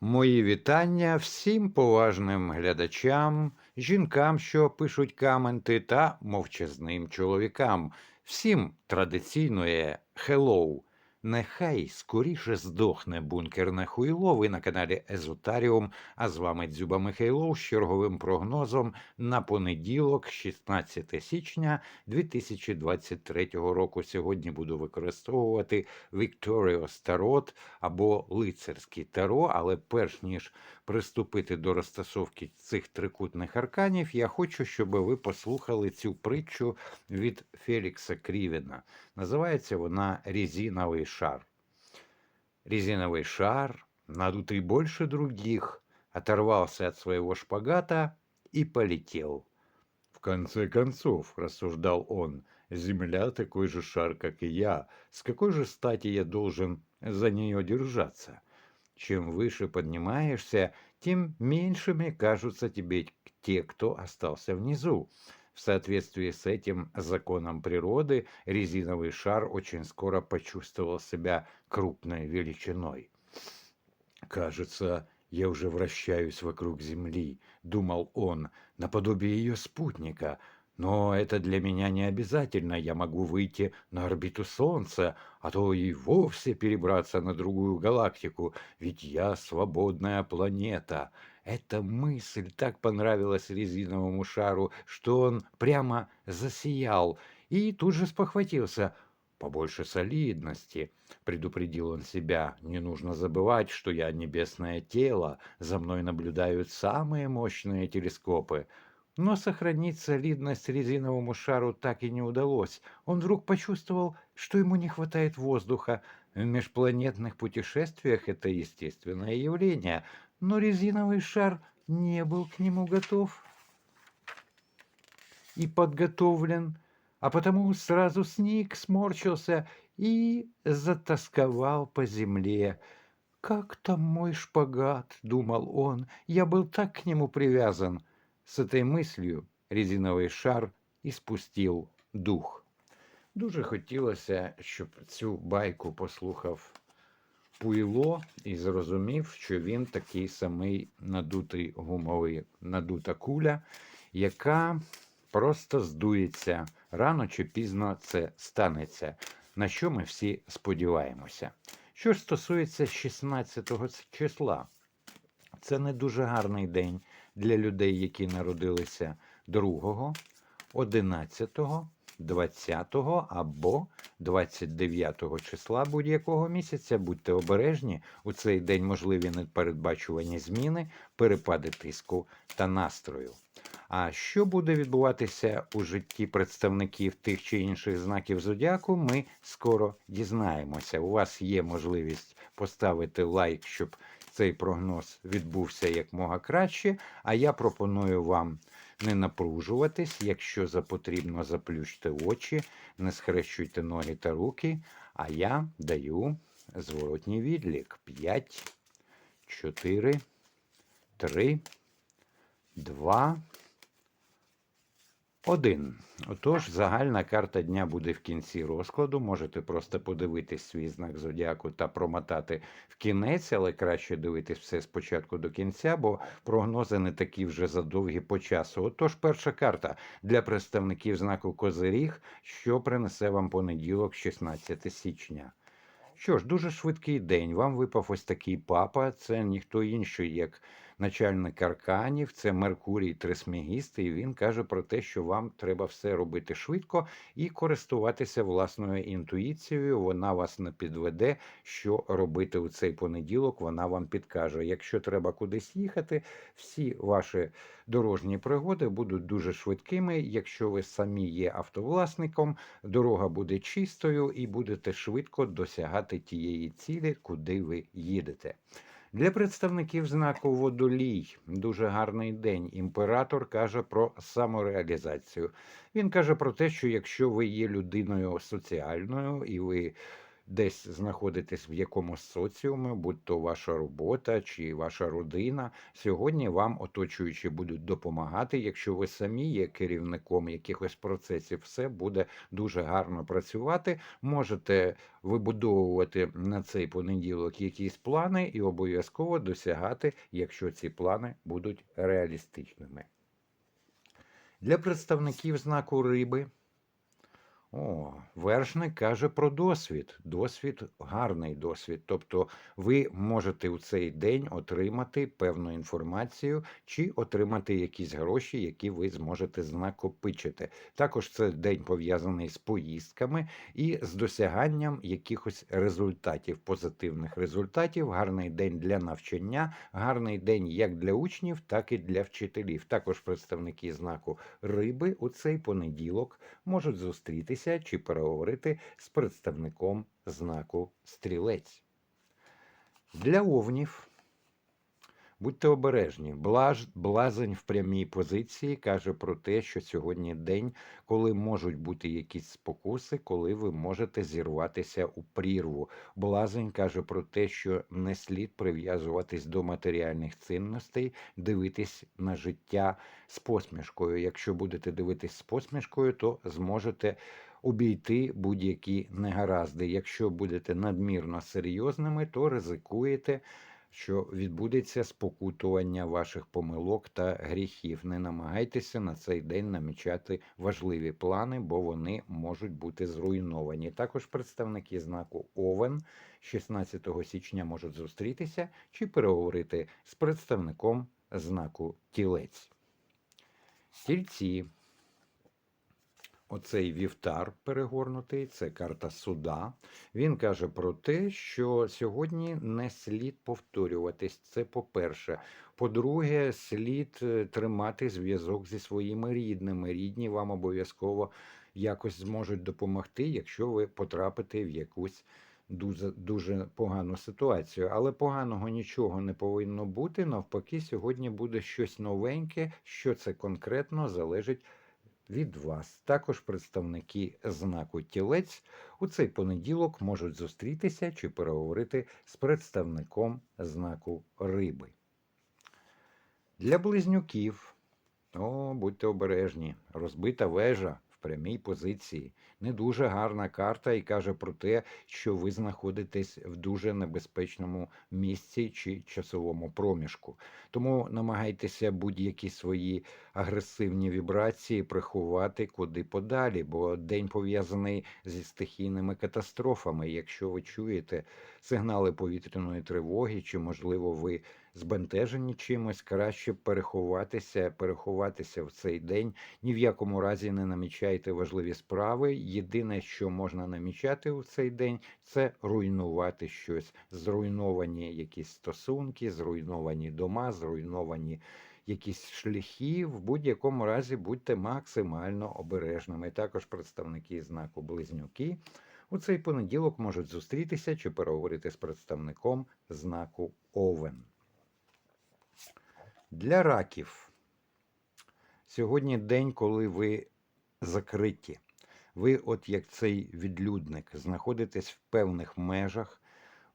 Мої вітання всім поважним глядачам, жінкам, що пишуть коменти, та мовчазним чоловікам. Всім традиційне «Hello». Нехай скоріше здохне бункерне хуйло. Ви на каналі Езотаріум. А з вами Дзюба Михайлов з черговим прогнозом на понеділок, 16 січня 2023 року. Сьогодні буду використовувати Victorious Tarot або лицарський таро. Але перш ніж приступити до розтасовки цих трикутних арканів, я хочу, щоб ви послухали цю притчу від Фелікса Крівіна. Называется вона «Резиновый шар». Резиновый шар, надутый больше других, оторвался от своего шпагата и полетел. В конце концов, рассуждал он, Земля такой же шар, как и я. С какой же стати я должен за нее держаться? Чем выше поднимаешься, тем меньшими кажутся тебе те, кто остался внизу. В соответствии с этим законом природы резиновый шар очень скоро почувствовал себя крупной величиной. «Кажется, я уже вращаюсь вокруг Земли», — думал он, — «наподобие ее спутника. Но это для меня не обязательно, я могу выйти на орбиту Солнца, а то и вовсе перебраться на другую галактику, ведь я свободная планета». Эта мысль так понравилась резиновому шару, что он прямо засиял и тут же спохватился. «Побольше солидности», — предупредил он себя. «Не нужно забывать, что я небесное тело, за мной наблюдают самые мощные телескопы». Но сохранить солидность резиновому шару так и не удалось. Он вдруг почувствовал, что ему не хватает воздуха. В межпланетных путешествиях это естественное явление, но резиновый шар не был к нему готов и подготовлен, а потому сразу сник, сморщился и затасковал по земле. «Как там мой шпагат?» — думал он. «Я был так к нему привязан». С этой мыслью резиновий шар і спустив дух. Дуже хотілося, щоб цю байку послухав Пуйло і зрозумів, що він такий самий надутий гумовий надута куля, яка просто здується рано чи пізно це станеться, на що ми всі сподіваємося. Що ж стосується 16 числа, це не дуже гарний день для людей, які народилися 2, 11, 20 або 29 числа будь-якого місяця. Будьте обережні, у цей день можливі непередбачувані зміни, перепади тиску та настрою. А що буде відбуватися у житті представників тих чи інших знаків зодіаку, ми скоро дізнаємося. У вас є можливість поставити лайк, щоб цей прогноз відбувся якмога краще. А я пропоную вам не напружуватись, якщо запотрібно, заплющте очі, не схрещуйте ноги та руки. А я даю зворотній відлік: 5, 4, 3, 2, один. Отож, загальна карта дня буде в кінці розкладу. Можете просто подивитись свій знак зодіаку та промотати в кінець, але краще дивитись все спочатку до кінця, бо прогнози не такі вже задовгі по часу. Отож, перша карта для представників знаку Козиріг, що принесе вам понеділок, 16 січня. Що ж, дуже швидкий день. Вам випав ось такий папа. Це ніхто інший, як начальник арканів, це Меркурій Трисмегіст, і він каже про те, що вам треба все робити швидко і користуватися власною інтуїцією. Вона вас не підведе, що робити у цей понеділок. Вона вам підкаже. Якщо треба кудись їхати, всі ваші дорожні пригоди будуть дуже швидкими. Якщо ви самі є автовласником, дорога буде чистою і будете швидко досягати тієї цілі, куди ви їдете. Для представників знаку водолій дуже гарний день. Імператор каже про самореалізацію. Він каже про те, що якщо ви є людиною соціальною і ви десь знаходитесь в якомусь соціумі, будь то ваша робота чи ваша родина. Сьогодні вам оточуючі будуть допомагати. Якщо ви самі є керівником якихось процесів, все буде дуже гарно працювати. Можете вибудовувати на цей понеділок якісь плани і обов'язково досягати, якщо ці плани будуть реалістичними. Для представників знаку риби. О, вершник каже про досвід. Досвід гарний досвід. Тобто ви можете у цей день отримати певну інформацію чи отримати якісь гроші, які ви зможете знакопичити. Також це день пов'язаний з поїздками і з досяганням якихось результатів, позитивних результатів. Гарний день для навчання, гарний день як для учнів, так і для вчителів. Також представники знаку риби у цей понеділок можуть зустрітися чи переговорити з представником знаку стрілець. Для овнів будьте обережні. Блаж, блазень в прямій позиції каже про те, що сьогодні день, коли можуть бути якісь спокуси, коли ви можете зірватися у прірву. Блазень каже про те, що не слід прив'язуватись до матеріальних цінностей, дивитись на життя з посмішкою. Якщо будете дивитись з посмішкою, то зможете обійти будь-які негаразди. Якщо будете надмірно серйозними, то ризикуєте, що відбудеться спокутування ваших помилок та гріхів. Не намагайтеся на цей день намічати важливі плани, бо вони можуть бути зруйновані. Також представники знаку Овен 16 січня можуть зустрітися чи переговорити з представником знаку Тілець. Тільці. Оцей вівтар перегорнутий, це карта суда. Він каже про те, що сьогодні не слід повторюватись. Це по-перше. По-друге, слід е, тримати зв'язок зі своїми рідними. Рідні вам обов'язково якось зможуть допомогти, якщо ви потрапите в якусь дуже, дуже погану ситуацію. Але поганого нічого не повинно бути. Навпаки, сьогодні буде щось новеньке. Що це конкретно залежить від вас. Також представники знаку тілець у цей понеділок можуть зустрітися чи переговорити з представником знаку риби. Для близнюків, о, будьте обережні, розбита вежа прямій позиції. Не дуже гарна карта і каже про те, що ви знаходитесь в дуже небезпечному місці чи часовому проміжку. Тому намагайтеся будь-які свої агресивні вібрації приховати куди подалі, бо день пов'язаний зі стихійними катастрофами. Якщо ви чуєте сигнали повітряної тривоги, чи, можливо, ви збентежені чимось, краще переховатися, переховатися в цей день. Ні в якому разі не намічайте важливі справи. Єдине, що можна намічати у цей день, це руйнувати щось. Зруйновані якісь стосунки, зруйновані дома, зруйновані якісь шляхи. В будь-якому разі будьте максимально обережними. Також представники знаку Близнюки у цей понеділок можуть зустрітися чи переговорити з представником знаку Овен. Для раків сьогодні день, коли ви закриті. Ви, от як цей відлюдник, знаходитесь в певних межах,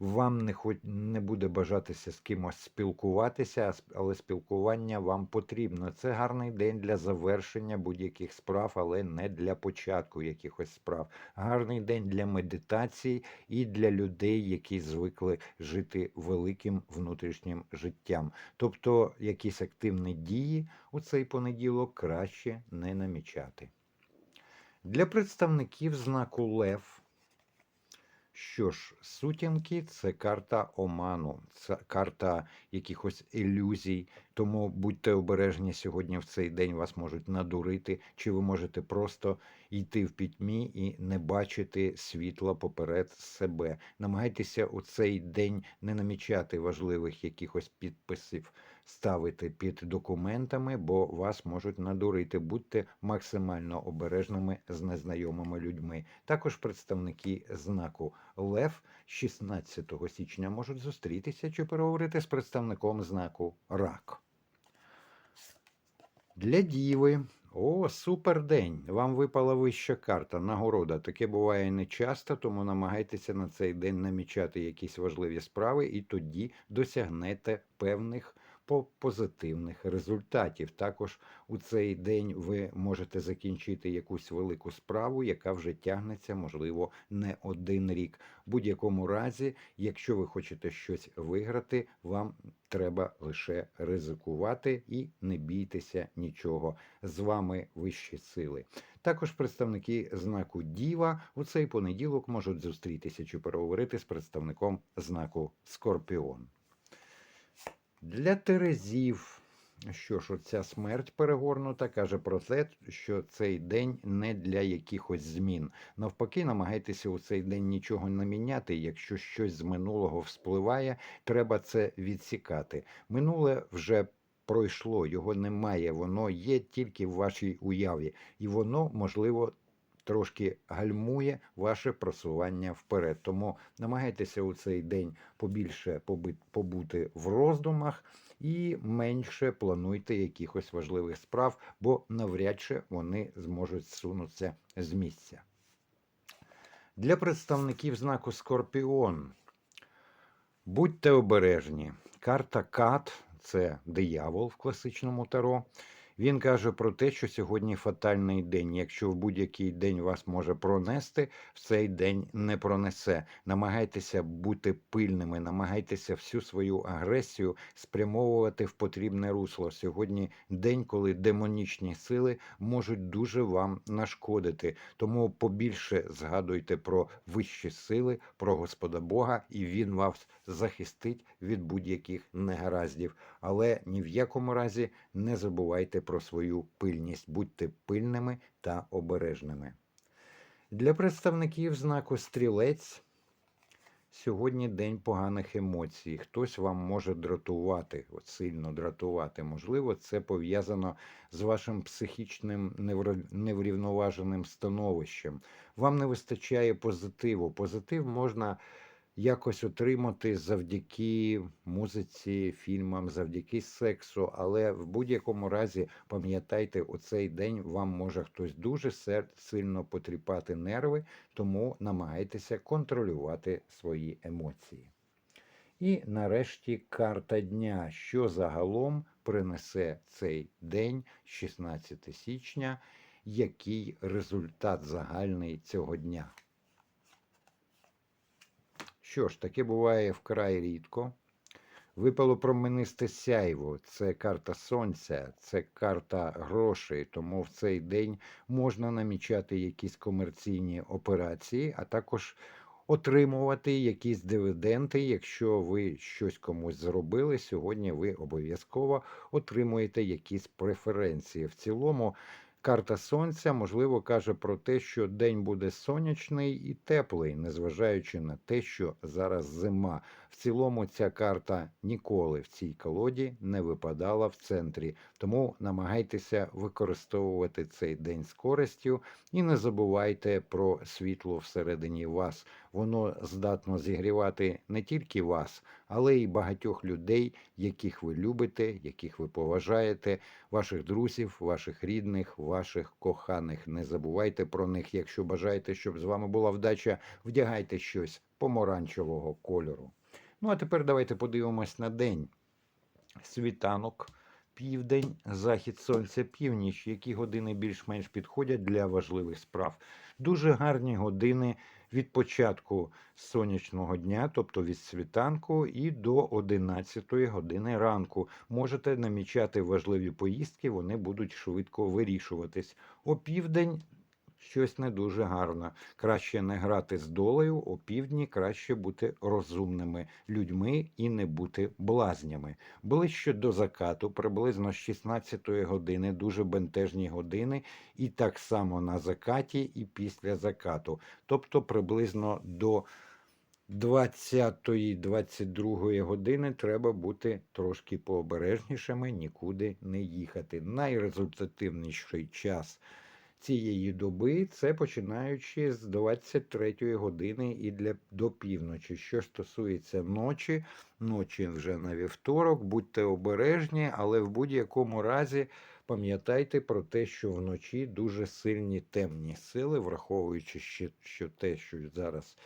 вам не хоч не буде бажатися з кимось спілкуватися, але спілкування вам потрібно. Це гарний день для завершення будь-яких справ, але не для початку якихось справ. Гарний день для медитації і для людей, які звикли жити великим внутрішнім життям. Тобто якісь активні дії у цей понеділок краще не намічати. Для представників знаку Лев. Що ж, сутінки це карта оману, це карта якихось ілюзій. Тому будьте обережні сьогодні в цей день вас можуть надурити, чи ви можете просто йти в пітьмі і не бачити світла поперед себе. Намагайтеся у цей день не намічати важливих якихось підписів, ставити під документами, бо вас можуть надурити. Будьте максимально обережними з незнайомими людьми. Також представники знаку Лев 16 січня можуть зустрітися чи переговорити з представником знаку Рак. Для діви О, супер день! Вам випала вища карта, нагорода. Таке буває не часто, тому намагайтеся на цей день намічати якісь важливі справи, і тоді досягнете певних позитивних результатів. Також у цей день ви можете закінчити якусь велику справу, яка вже тягнеться, можливо, не один рік. Будь-якому разі, якщо ви хочете щось виграти, вам треба лише ризикувати і не бійтеся нічого. З вами вищі сили. Також представники знаку Діва у цей понеділок можуть зустрітися чи переговорити з представником знаку Скорпіон. Для Терезів, що ж, оця смерть перегорнута, каже про те, що цей день не для якихось змін. Навпаки, намагайтеся у цей день нічого не міняти. Якщо щось з минулого вспливає, треба це відсікати. Минуле вже пройшло, його немає, воно є тільки в вашій уяві, і воно, можливо, трошки гальмує ваше просування вперед. Тому намагайтеся у цей день побільше побути в роздумах і менше плануйте якихось важливих справ, бо навряд чи вони зможуть зсунутися з місця. Для представників знаку Скорпіон будьте обережні. Карта Кат це диявол в класичному таро. Він каже про те, що сьогодні фатальний день. Якщо в будь-який день вас може пронести, в цей день не пронесе. Намагайтеся бути пильними, намагайтеся всю свою агресію спрямовувати в потрібне русло. Сьогодні день, коли демонічні сили можуть дуже вам нашкодити. Тому побільше згадуйте про вищі сили, про Господа Бога, і Він вас захистить від будь-яких негараздів. Але ні в якому разі не забувайте про свою пильність, будьте пильними та обережними. Для представників знаку стрілець сьогодні день поганих емоцій. Хтось вам може дратувати, от сильно дратувати. Можливо, це пов'язано з вашим психічним неврівноваженим становищем. Вам не вистачає позитиву. Позитив можна якось отримати завдяки музиці, фільмам, завдяки сексу. Але в будь-якому разі пам'ятайте, у цей день вам може хтось дуже сильно потріпати нерви, тому намагайтеся контролювати свої емоції. І нарешті карта дня, що загалом принесе цей день, 16 січня, який результат загальний цього дня. Що ж, таке буває вкрай рідко. Випало променисте сяйво, це карта сонця, це карта грошей, тому в цей день можна намічати якісь комерційні операції, а також отримувати якісь дивіденди. Якщо ви щось комусь зробили, сьогодні ви обов'язково отримуєте якісь преференції. В цілому Карта сонця, можливо, каже про те, що день буде сонячний і теплий, незважаючи на те, що зараз зима. В цілому ця карта ніколи в цій колоді не випадала в центрі. Тому намагайтеся використовувати цей день з користю і не забувайте про світло всередині вас. Воно здатно зігрівати не тільки вас, але й багатьох людей, яких ви любите, яких ви поважаєте ваших друзів, ваших рідних, ваших коханих. Не забувайте про них. Якщо бажаєте, щоб з вами була вдача, вдягайте щось помаранчевого кольору. Ну а тепер давайте подивимось на день. Світанок, південь, захід сонця, північ. Які години більш-менш підходять для важливих справ. Дуже гарні години від початку сонячного дня, тобто від світанку, і до 11 години ранку. Можете намічати важливі поїздки, вони будуть швидко вирішуватись. О південь щось не дуже гарно. Краще не грати з долею, о півдні краще бути розумними людьми і не бути блазнями. Ближче до закату, приблизно з 16 години, дуже бентежні години, і так само на закаті, і після закату. Тобто приблизно до 20-22 години треба бути трошки пообережнішими, нікуди не їхати. Найрезультативніший час цієї доби це починаючи з 23 години і для до півночі. Що стосується ночі, ночі вже на вівторок, будьте обережні, але в будь-якому разі пам'ятайте про те, що вночі дуже сильні темні сили, враховуючи ще, що те, що зараз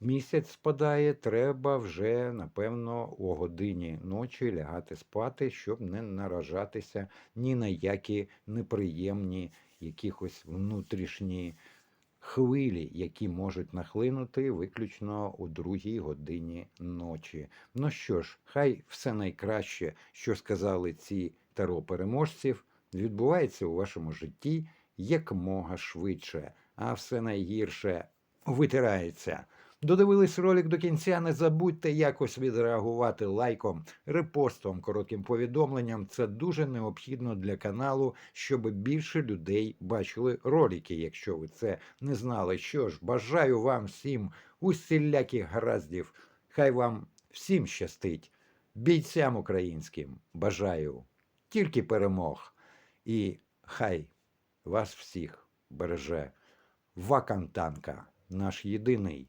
місяць спадає, треба вже, напевно, о годині ночі лягати спати, щоб не наражатися ні на які неприємні якихось внутрішні хвилі, які можуть нахлинути виключно у другій годині ночі. Ну що ж, хай все найкраще, що сказали ці таро переможців, відбувається у вашому житті якмога швидше, а все найгірше витирається. Додивились ролик до кінця. Не забудьте якось відреагувати лайком, репостом, коротким повідомленням. Це дуже необхідно для каналу, щоб більше людей бачили ролики. Якщо ви це не знали. Що ж, бажаю вам всім усіляких гараздів. Хай вам всім щастить, бійцям українським. Бажаю тільки перемог. І хай вас всіх береже Вакантанка, наш єдиний